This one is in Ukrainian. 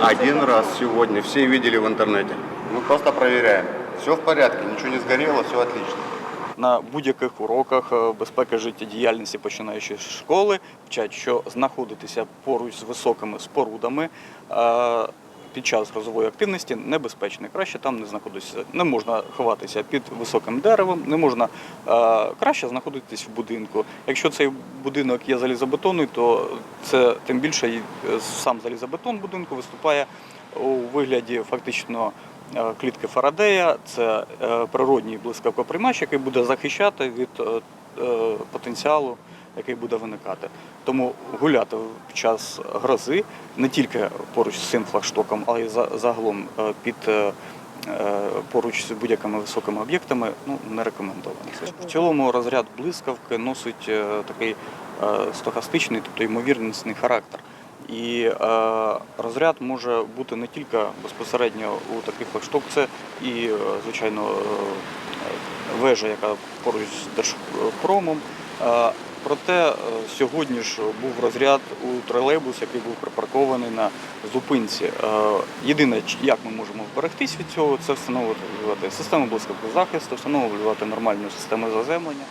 Один раз сегодня, все видели в интернете. Мы просто проверяем. Все в порядке, ничего не сгорело, все отлично. На будь-яких уроках е, безпеки життєдіяльності, починаючи з школи, вчать, що знаходитися поруч з високими спорудами е, під час грозової активності небезпечно. Краще там не знаходитися. Не можна ховатися під високим деревом, не можна е, краще знаходитись в будинку. Якщо цей будинок є залізобетонний, то це тим більше е, сам залізобетон будинку виступає у вигляді фактично е, клітки Фарадея. Це природній блискавкоприймач, який буде захищати від потенціалу, який буде виникати. Тому гуляти в час грози не тільки поруч з цим флагштоком, але й за- загалом е, під е, е, поруч з будь-якими високими об'єктами ну, не рекомендовано. В цілому розряд блискавки носить такий стохастичний, тобто ймовірнісний характер. І е, розряд може бути не тільки безпосередньо у таких флагшток, це і, звичайно, вежа, яка поруч з Держпромом. Е, проте е, сьогодні ж був розряд у тролейбус, який був припаркований на зупинці. Е, єдине, як ми можемо вберегтись від цього, це встановлювати систему близького захисту, встановлювати нормальну систему заземлення.